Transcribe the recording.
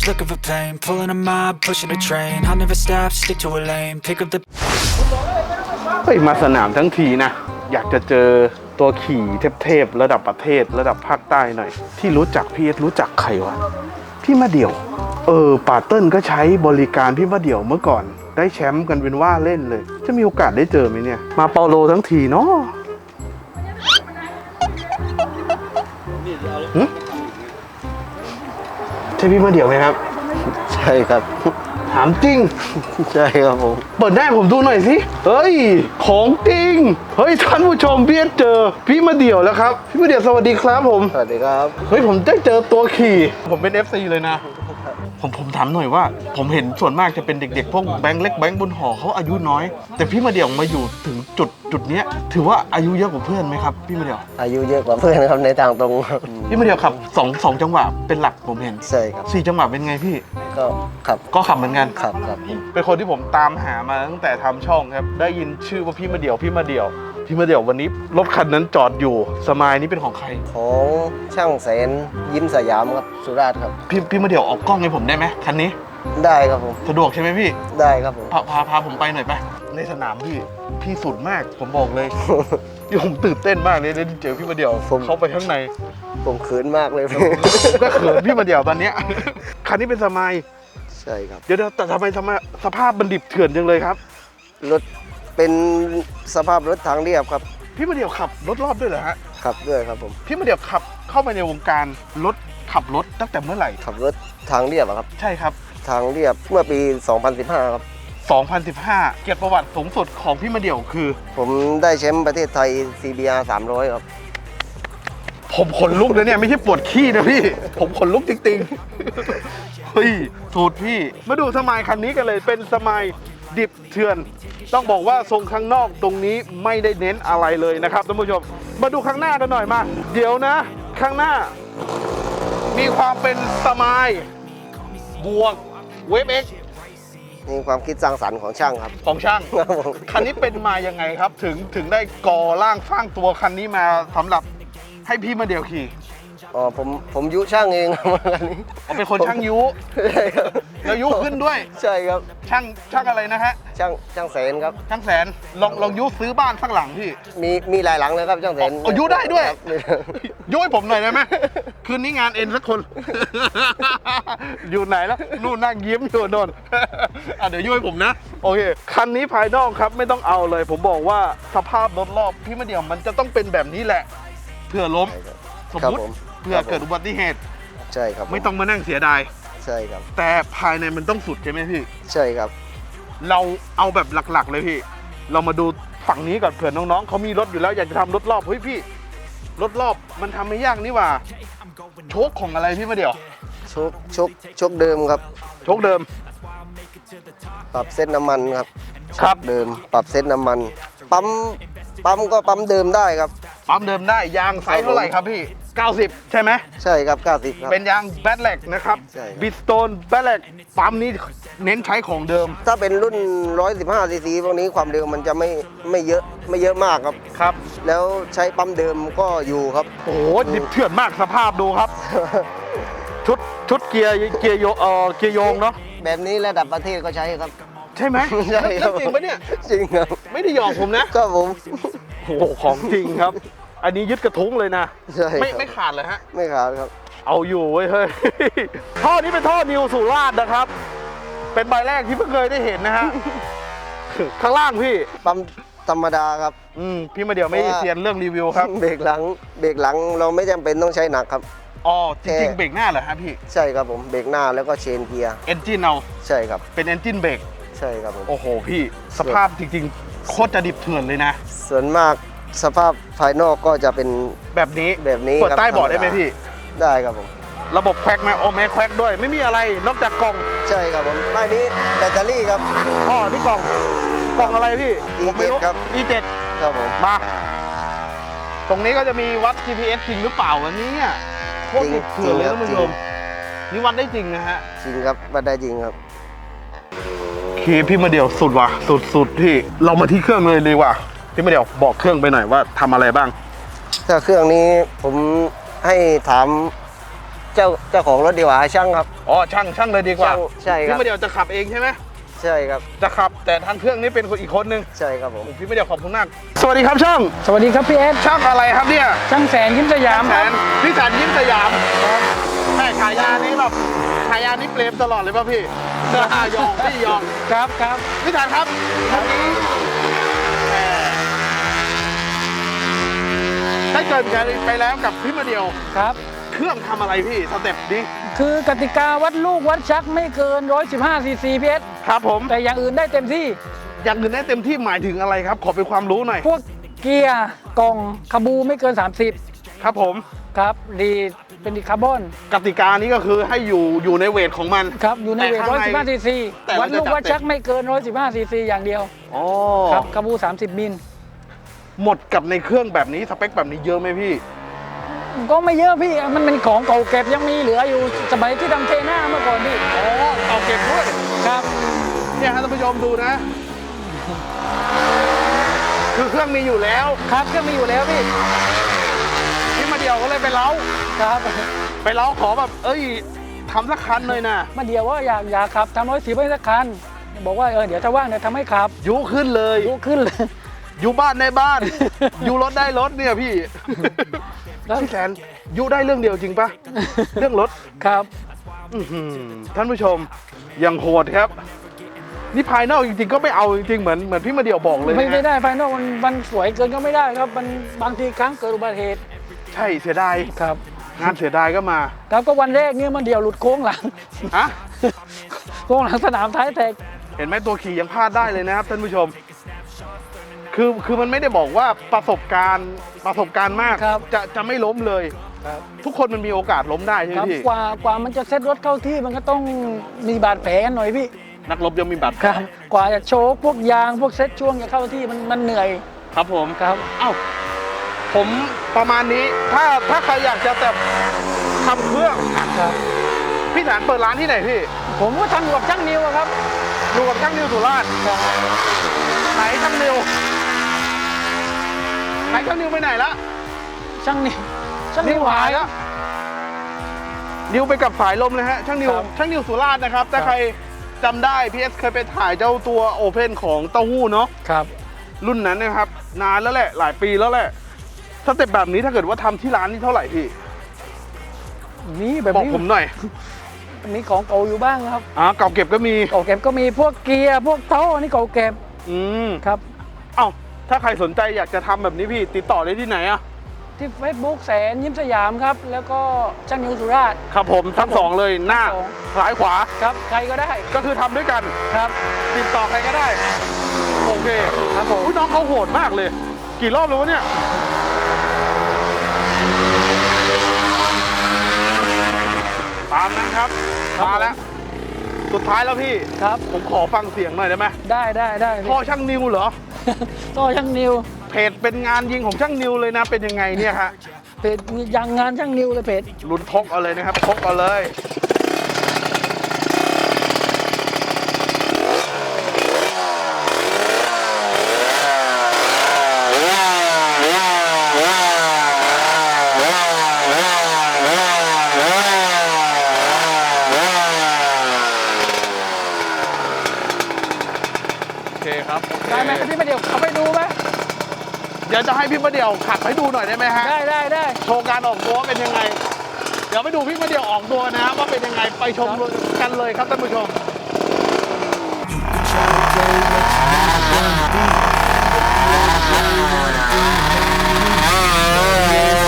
change, looking for pain. Pulling a mob, pushing a train. I'll never stop, stick to a lane. Pick up the เฮ้ยมาสนามทั้งทีนะ อยากจะเจอตัวขี่เทพๆระดับประเทศระดับภาคใต้หน่อย ที่รู้จักพี่เอสรู้จักใครวะพี่มาเดี่ยว เออป่าเติ้ลก็ใช้บริการพี่มาเดี่ยวเมื่อก่อน ได้แชมป์กันเป็นว่าเล่นเลย จะมีโอกาสได้เจอไหมเนี่ย มาเปาโลทั้งทีเนาะหึ ใช่พี่มาเดี่ยวไหมครับ ใช่ครับ ถามจริง ใช่ครับผม เปิดได้ผมดูหน่อยสิ เฮ้ย ของจริง เฮ้ยท่านผู้ชมพี่เอสเจอ พี่มาเดี่ยวแล้วครับ พี่มาเดี่ยวสวัสดีครับผม สวัสดีครับ เฮ้ยผมได้เจอตัวขี่ ผมเป็น FC เลยนะ ผมผมถามหน่อยว่า ผมเห็นส่วนมากจะเป็นเด็กๆพวกแบงค์เล็กแบงค์บนหอเขาอายุน้อย แต่พี่มาเดี่ยวมาอยู่ถึงจุดจุดเนี้ยถือว่าอายุเยอะกว่าเพื่อนไหมครับพี่มาเดี่ยวอายุเยอะกว่าเพื่อนครับในทางตรงครับพี่มาเดี่ยวขับสองสองจังหวะเป็นหลักผมเห็นใช่ครับสี่จังหวะเป็นไงพี่ก็ขับก็ขับเหมือนกันขับครับเป็นคนที่ผมตามหามาตั้งแต่ทำช่องครับได้ยินชื่อว่าพี่มาเดี่ยวพี่มาเดี่ยว พี่มาเดี่ยววันนี้รถคันนั้นจอดอยู่ สมายนี่เป็นของใคร ของช่างแสนยิ้มสยามครับสุราษฎร์ครับ พี่พี่มาเดี่ยวออกกล้องให้ผมได้ไหมคันนี้ ได้ครับผมสะดวกใช่ไหมพี่ ได้ครับผม พาพาพาผมไปหน่อยไป ในสนามพี่ พี่สุดมากผมบอกเลยที่ผมตื่นเต้นมากเลยได้เจอพี่มาเดี่ยวผม เข้าไปข้างใน ผมเขินมากเลยก็เขินพี่มาเดี่ยวตอนเนี้ย คันนี้เป็นสมายใช่ครับ เดี๋ยวๆแต่ทำไมทำไมสภาพมันดิบเถื่อนจังเลยครับ รถ เป็นสภาพรถทางเรียบครับพี่มาเดี่ยวขับรถรอบด้วยเหรอฮะขับด้วยครับผมพี่มาเดี่ยวขับเข้ามาในวงการรถขับรถตั้งแต่เมื่อไหร่ขับรถทางเรียบอะครับ ใช่ครับ ทางเรียบเมื่อปี 2015 ครับ 2015 เกียรติประวัติสูงสุดของพี่มาเดี่ยวคือ ผมได้แชมป์ประเทศไทย CBR 300 ครับ ผมขนลุกนะเนี่ยไม่ใช่ปวดขี้นะพี่ ผมขนลุกจริงๆ เฮ้ยสูตรพี่ มาดูสมายคันนี้กันเลยเป็นสมาย ดิบเถื่อน ต้องบอกว่าทรงข้างนอกตรงนี้ไม่ได้เน้นอะไรเลยนะครับท่านผู้ชม มาดูข้างหน้ากันหน่อยมา เดี๋ยวนะ ข้างหน้า มีความเป็นสมายบวกเวฟเอ็กนี่ความคิดสร้างสรรค์ของช่างครับ ของช่าง ครับผม คันนี้เป็นมายังไงครับ ถึงถึงได้ก่อร่างสร้างตัวคันนี้มาสำหรับให้พี่มาเดียวขี่อ๋อผมผมยุช่างเองครับอันนี้เอาเป็นคนช่างยุ ใช่ครับ แล้วยุขึ้นด้วย ใช่ครับช่างช่างอะไรนะฮะ ช่างช่างแสนครับ ช่างแสนลองลองยุซื้อบ้านข้างหลังพี่มีมีหลายหลังเลยครับช่างแสนเอายุได้ด้วย ครับยุให้ผมหน่อยได้ไหมคืนนี้งานเอ็นสักคน อยู่ไหนแล้วนู่นนั่งยิ้มอยู่โนนอะเดี๋ยวยุให้ผมนะ โอเค คันนี้ภายนอกครับไม่ต้องเอาเลย ผมบอกว่าสภาพรถรอบพี่มาเดียวมันจะต้องเป็นแบบนี้แหละเพื่อล้ม สมครับมติผมเพื่อเกิดอุบัติเหตุ ใช่ครับไม่ต้องมานั่งเสียดาย ใช่ครับ แต่ภายในมันต้องสุดใช่ไหมพี่ ใช่ครับ เราเอาแบบหลักๆเลยพี่ เรามาดูฝั่งนี้ก่อนเผื่อน้องๆเขามีรถอยู่แล้วอยากจะทำรถรอบเฮ้ยพี่ รถรอบมันทำไม่ยากนี่หว่า โชคของอะไรพี่มาเดียว ชกชกชกเดิมครับ โชคเดิม ปรับเส้นน้ำมันครับครับเดิม ปรับเส้นน้ำมัน ปั๊ม ปั๊มก็ปั๊มเดิมได้ครับ ปั๊มเดิมได้ยางไซส์เท่าไหร่ครับพี่ 90 ใช่ไหมใช่ครับ 90 ครับ เป็นยางแบทแลกนะครับใช่ครับ บิสโตนแบทแลกปั๊มนี้เน้นใช้ของเดิมถ้าเป็นรุ่น 115ซีซีพวกนี้ความเร็วมันจะไม่ไม่เยอะไม่เยอะมากครับ ครับ แล้วใช้ปั๊มเดิมก็อยู่ครับ โอ้โหดิบเถื่อนมากสภาพดูครับ ชุดชุดเกียร์เกียร์โยเออเกียร์โยงเนาะแบบนี้ระดับประเทศก็ใช้ครับ ใช่ไหมใช่ครับจริงปะเนี่ย จริงครับไม่ได้หยอกผมนะ ก็ผม โอ้โหของจริงครับ อันนี้ยึดกระทุ้งเลยนะ ใช่ครับไม่ไม่ขาดเลยฮะ ไม่ขาดครับ เอาอยู่เว้ยเฮ้ย ท่อนี้เป็นท่อนิวสุราษฎร์นะครับ เป็นใบแรกที่เพิ่งเคยได้เห็นนะฮะ ข้างล่างพี่ ปั๊มธรรมดาครับ อืมพี่มาเดี๋ยวไม่เพราะว่าเซียนเรื่องรีวิวครับ เบรกหลัง เบรกหลังเราไม่จำเป็นต้องใช้หนักครับ อ๋อจแค่ริงๆเบรกหน้าเหรอฮะพี่ ใช่ครับผม เบรกหน้าแล้วก็เชนเกียร์ เอนจินเอา ใช่ครับ เป็นเอนจินเบรก ใช่ครับผม โอ้โหพี่ สภาพจริงๆโคตรจะดิบเถื่อนเลยนะ ส่วนมาก สภาพภายนอกก็จะเป็นแบบนี้แบบนี้เปิดครับใต้เบาะได้ไหมธรรมดาพี่ ได้ครับผม ระบบแควกไหมโอแม่แควกด้วย ไม่มีอะไรนอกจากกล่องใช่ครับผมใต้นี้แบตเตอรี่ครับ อ๋อนี่กล่องกล่องอะไรพี่ผมไม่รู้ E7 ครับ E7 ครับผมมา ตรงนี้ก็จะมีวัด GPS จริงหรือเปล่าวันนี้เนี่ยโคตรดิบเถื่อนเลยท่านผู้ชมนี่วัดได้จริงนะฮะ จริงครับวัดได้จริงครับคีพี่มาเดียวสุดว่ะสุดสุดพี่เรามาที่เครื่องเลยเลยว่ะ พี่มาเดียวบอกเครื่องไปหน่อยว่าทำอะไรบ้าง ถ้าเครื่องนี้ผมให้ถามเจ้าเจ้าของรถดีกว่าช่างครับ อ๋อช่างช่างเลยดีกว่าช่างใช่ครับ พี่มาเดียวจะขับเองใช่ไหมใช่ครับ จะขับ แต่ทางเครื่องนี้เป็นคนอีกคนนึงใช่ครับผม พี่มาเดียวขอบคุณมาก สวัสดีครับช่าง สวัสดีครับพี่เอสช่างอะไรครับเนี่ยช่างแสนยิ้มสยามแสครับนพี่แสนยิ้มสยามแม่ขายยานี้แบบขายยานี้เปรมตลอดเลยป่ะพี่เสื้อผ้ายองพี่ยองครับครับพี่แสนครับวันนี้แหม่ ได้เกิดกันไปแล้วกับพี่มาเดียว ครับ เครื่องทำอะไรพี่สเต็ปนี้คือกติกาวัดลูกวัดชักไม่เกิน 115 ซีซีพีเอสครับผมแต่อย่างอื่นได้เต็มที่ อย่างอื่นได้เต็มที่หมายถึงอะไรครับ ขอเป็นความรู้หน่อยพวกเกียร์กล่องคาบูไม่เกิน ครับผม30 ครับ ดีเป็นดีคาร์บอนกติกานี้ก็คือให้อยู่อยู่ในเวทของมัน ครับอยู่ในเวทแต่ข้างใน115ซีซีแต่เราวัดลูกจะจับวัดชักไม่เกิน 115ซีซีอย่างเดียวอ๋อ ครับคาบู 30 มิล หมดกับในเครื่องแบบนี้สเปคแบบนี้เยอะไหมพี่ ก็ไม่เยอะพี่ มันเป็นของเก่าเก็บยังมีเหลืออยู่สมัยที่ทำเทน่าเมื่อก่อนพี่อ๋อเอาเก็บด้วยครับเนี่ยฮะท่านผู้ชมดูนะ คือเครื่องมีอยู่แล้วครับก็มีอยู่แล้วพี่พี่มาเดียวก็เลยไปเล้าครับไปเล้าขอแบบ เอ้ยทำสักคันเลยนะมาเดียวว่าอยากอยากขับทำร้อยสีไปสักคันบอกว่าเออเดี๋ยวถ้าว่างเดี๋ยวทำให้ขับยุขึ้นเลยลุกขึ้นเลย อยู่บ้านในบ้าน อยู่รถได้รถเนี่ยพี่แล้วพี่แสนยุได้เรื่องเดียวจริงปะเรื่องรถครับอื้อหือท่านผู้ชมยังโหดครับ นี่ภายนอกจริงๆ ก็ไม่เอาจริงๆเหมือนเหมือนพี่มาเดียวบอกเลยนะไม่ไม่ได้ไฟนอลมันมันสวยเกินก็ไม่ได้ครับ มันบางทีครั้งเกิดอุบัติเหตุใช่เสียดายครับ งานเสียดายก็มาครับก็วันแรกเนี่ยมันเดียวหลุดโค้งหลัง ฮะโค้งหลังสนามท้ายแตก เห็นไหมตัวขี่ยังพลาดได้เลยนะครับท่านผู้ชม คือคือมันไม่ได้บอกว่าประสบการณ์ประสบการณ์มากครับ จะจะไม่ล้มเลย ครับทุกคนมันมีโอกาสล้มได้ใช่ไหคมรับพี่กว่ากว่ามันจะเซ็ตรถเข้าที่มันก็ต้องมีบาดแผลกันหน่อยพี่นักรบยังมีบัตรครับกว่าจะโชว์พวกยางพวกเซ็ตช่วงจะเข้าที่มันมันเหนื่อยครับผมครับ เอ้าผมประมาณนี้ถ้าถ้าใครอยากจะแบบทำเครื่องครับ พี่ฐานเปิดร้านที่ไหนพี่ผมก็ทำอยู่กับช่างนิวอะครับ อยู่กับช่างนิวสุราษฎร์ครับไหนช่างนิว ไหนช่างนิวไปไหนละช่างนิวช่างนิวหายแล้วนิวไปกับสายลมเลยฮะช่างนิวครับช่างนิวสุราษฎร์นะครับ ถ้าครับใครจำได้พีเอสเคยไปถ่ายเจ้าตัวโอเพนของเต้าหู้เนาะครับ รุ่นนั้นนะครับ นานแล้วแหละ หลายปีแล้วแหละสเต็ปแบบนี้ถ้าเกิดว่าทำที่ร้านนี่เท่าไหร่พี่มีแบบบอกนี้ผมหน่อยมีของเก่าอยู่บ้างครับ อ่าเก่าเก็บก็มี เก่าเก็บก็มีพวกเกียร์พวกเท้าอันนี้เก่าเก็บ อืมครับเอ้า ถ้าใครสนใจอยากจะทำแบบนี้พี่ติดต่อได้ที่ไหนอะที่ Facebook แสนยิ้มสยามครับ แล้วก็ช่างนิวสุราษฎร์ครับผมทั้งสองเลยหน้าทั้งสองซ้ายขวาครับใครก็ได้ก็คือทำด้วยกันครับ ติดต่อใครก็ได้ โอเคครับผมอุ๊ยน้องเขาโหดมากเลย กี่รอบแล้ววะเนี่ยตามนั้นครับมาแล้วสุดท้ายแล้วพี่ครับ ผมขอฟังเสียงหน่อยได้ไหมได้ได้ได้พ่อช่างนิวเหรอ ต่อช่างนิวเพจเป็นงานยิงของช่างนิวเลยนะเป็นยังไงเนี่ยฮะเพจยังงานช่างนิวเลยเพจลุ้นทกเอาเลยนะครับทกเอาเลย ครับโอเคได้ไหมพี่มาเดี๋ยวเอาไปดูไหมเดี๋ยวจะให้พี่มาเดี่ยวขับให้ดูหน่อยได้ไหมฮะได้ได้ได้โชว์การออกตัวว่าเป็นยังไง เดี๋ยวไปดูพี่มาเดี่ยวออกตัวนะครับว่าเป็นยังไงไปชมกันเลยครับท่านผู้ชม Try